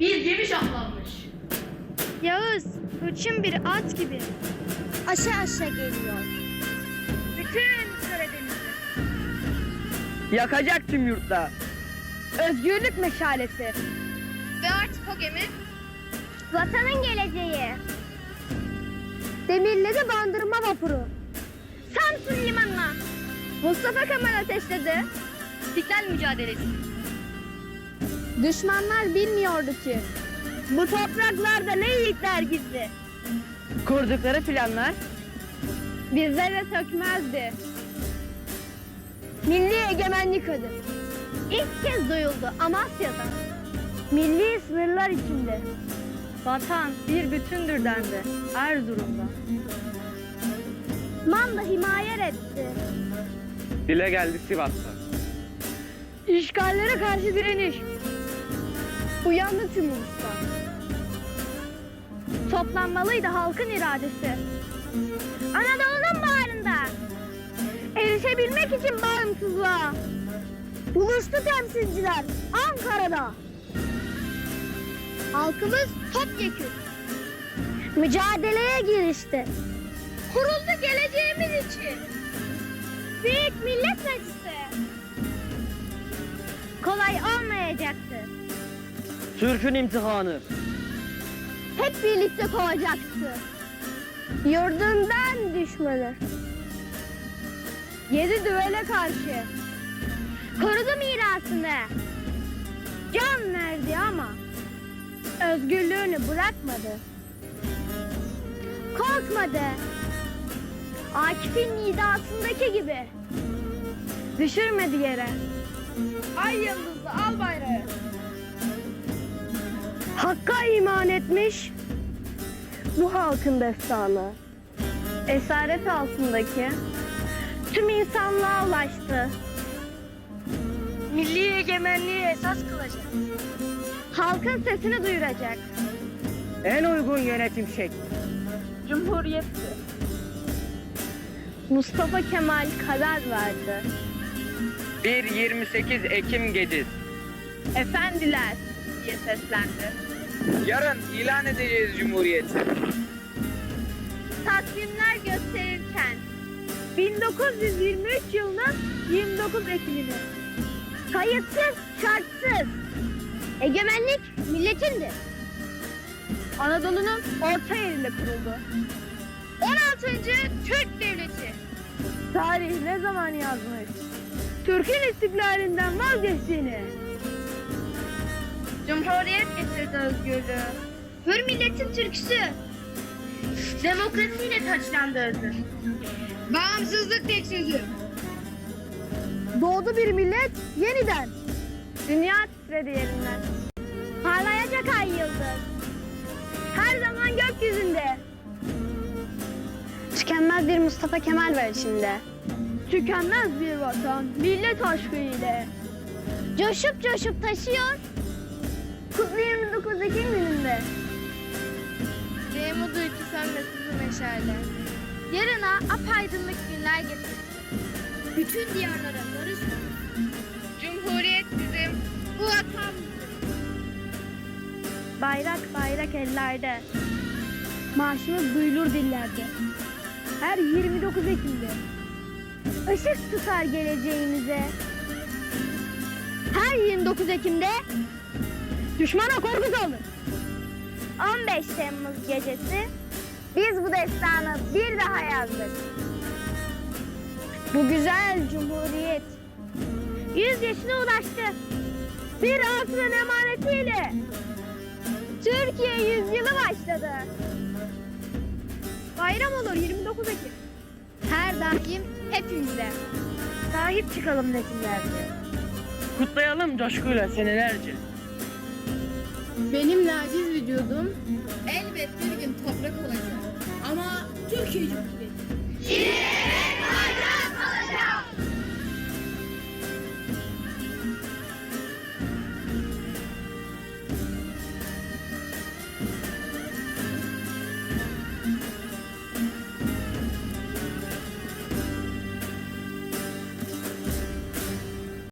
Bir gemi şahlanmış. Yağız, hırçın bir at gibi. Aşağı aşağı geliyor. Bütün Karadeniz'i. Yakacak tüm yurtta. Özgürlük meşalesi. Ve artık o gemi Vatanın geleceği. Demirleri bandırma vapuru. Samsun limanına. Mustafa Kemal ateşledi. İstiklal mücadelesi. Düşmanlar bilmiyordu ki. Bu topraklarda ne yiğitler gizli. Kurdukları planlar Bizlere sökmezdi. Milli egemenlik adı. İlk kez duyuldu Amasya'da. Milli sınırlar içinde. Vatan bir bütündür dendi Erzurum'da. Manda himayer etti. dile geldi Sivas'ta. İşgallere karşı direniş. Uyandı tüm uluslar. Toplanmalıydı halkın iradesi. Anadolu'nun bağrında. Erişebilmek için bağımsızlığa. Buluştu temsilciler Ankara'da. Halkımız topyekün. Mücadeleye girişti. Kuruldu geleceğimiz için. Büyük Millet Meclisi kolay olmayacaktı. Türk'ün imtihanı. Hep birlikte kovacaktı. Yurdundan düşmanı. Yedi düvele karşı. Korudu mirasını. Can verdi ama özgürlüğünü bırakmadı. Korkmadı. Akif'in nidasındaki gibi. Düşürmedi yere. Ay yıldızlı al bayrağı. Hakka iman etmiş bu halkın destanı. Esaret altındaki tüm insanlığa ulaştı. Milli egemenliği esas kılacak. Halkın sesini duyuracak. En uygun yönetim şekli. Cumhuriyetti. Mustafa Kemal karar verdi. 1-28 Ekim gecesi. Efendiler diye seslendi. Yarın ilan edeceğiz Cumhuriyeti. takvimler gösterirken 1923 yılının 29 Ekim'ini kayıtsız şartsız egemenlik milletindir. Anadolu'nun orta yerinde kuruldu. 16. Türk Devleti. Tarih ne zaman yazmış? Türk'ün istiklalinden vazgeçtiğini. Cumhuriyet getirdi özgürlüğü. Hür milletin türküsü. Demokrasiyle taçlandırdı. Bağımsızlık tek sözü. Doğdu bir millet yeniden. Dünya titredi yerinden. Parlayacak ay yıldız. Her zaman gökyüzünde. Tükenmez bir Mustafa Kemal var içinde. Tükenmez bir vatan millet aşkı ile. Coşup coşup taşıyor. Kutlu 29 Ekim gününde. Benim duygu sönme sızı meşale. Yarına apaydınlık günler getir. Bütün diyarlara barış Cumhuriyet bizim, bu vatan. Bayrak bayrak ellerde. Marşımız duyulur dillerde. Her 29 Ekim'de. Işık tutar geleceğimize. Her 29 Ekim'de düşmana korku saldır. 15 Temmuz gecesi biz bu destanı bir daha yazdık. Bu güzel cumhuriyet 100 yaşına ulaştı. Bir asrın emanetiyle Türkiye yüzyılı başladı. Bayram olur 29 Ekim. Her daim hepimize. Sahip çıkalım nesillerce. Kutlayalım coşkuyla senelerce. Benim naciz vücudum elbet bir gün toprak olacak. Ama Türkiye Cumhuriyeti. Yeah!